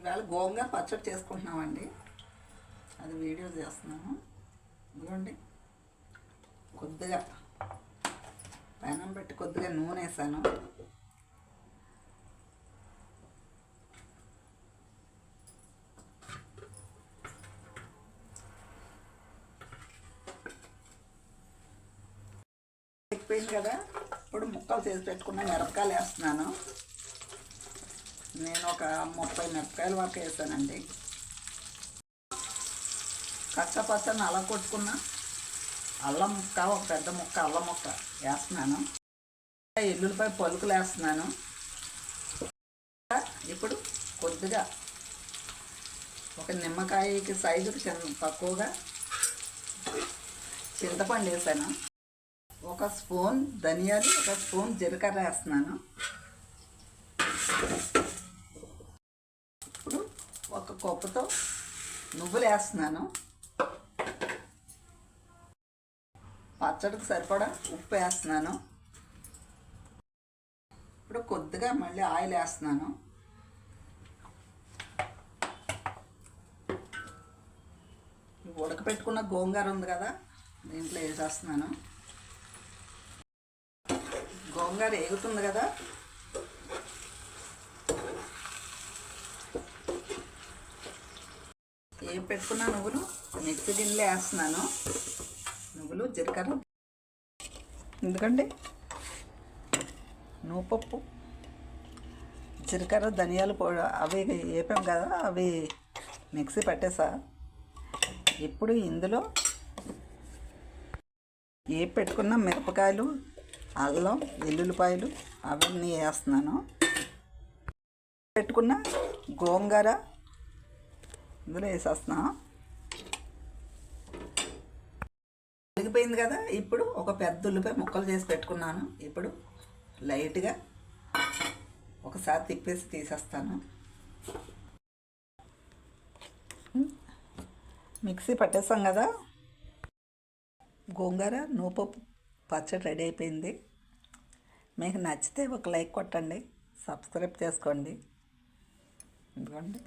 ఇవాళ గోంగూర పచ్చడి చేసుకుంటున్నామండి. అది వీడియో చేస్తున్నాము ఇదిగోండి. కొద్దిగా పైన పెట్టి కొద్దిగా నూనె వేసాను. ఎక్కిపోయింది కదా. ఇప్పుడు ముక్కలు చేసి పెట్టుకున్న మిరపకాయలు వేస్తున్నాను. నేను ఒక ముప్పై మిరపకాయలు వరకు వేసానండి. కచ్చపచ్చ అలా కొట్టుకున్న అల్లం ముక్క ఒక పెద్ద ముక్క అల్లం ముక్క వేస్తున్నాను. ఎల్లుల్లిపై పలుకులు వేస్తున్నాను. ఇప్పుడు కొద్దిగా ఒక నిమ్మకాయకి సైజుకి చిన్న తక్కువగా చింతపండు వేసాను. ఒక స్పూన్ ధనియాలు ఒక స్పూన్ జీలకర్ర వేస్తున్నాను. ఇప్పుడు ఒక కప్పుతో నువ్వులు వేస్తున్నాను పచ్చడికి సరిపడా ఉప్పు వేస్తున్నాను ఇప్పుడు కొద్దిగా మళ్ళీ ఆయిల్ వేస్తున్నాను ఉడకపెట్టుకున్న గోంగూర ఉంది కదా దీంట్లో వేసేస్తున్నాను. గోంగూర వేగుతుంది కదా ఏం పెట్టుకున్న నువ్వులు మిక్సీ గిన్నెలో వేస్తున్నాను. నువ్వులు జీలకర్ర. ఎందుకండి నువ్వుపప్పు జీలకర్ర ధనియాలు పొడి అవి వేపాం కదా అవి మిక్సీ పట్టేసా. ఇప్పుడు ఇందులో ఏ పెట్టుకున్న మిరపకాయలు అల్లం వెల్లుల్లిపాయలు అవన్నీ వేస్తున్నాను. పెట్టుకున్న గోంగూర ఇందులో వేసేస్తున్నా. కలిగిపోయింది కదా ఇప్పుడు ఒక పెద్ద ఉల్లిపాయ ముక్కలు చేసి పెట్టుకున్నాను. ఇప్పుడు లైట్గా ఒకసారి తిప్పేసి తీసేస్తాను. మిక్సీ పట్టేస్తాం కదా. గోంగూర నూపప్పు పచ్చడి రెడీ అయిపోయింది. మీకు నచ్చితే ఒక లైక్ కొట్టండి. సబ్స్క్రైబ్ చేసుకోండి. ఇదిగోండి.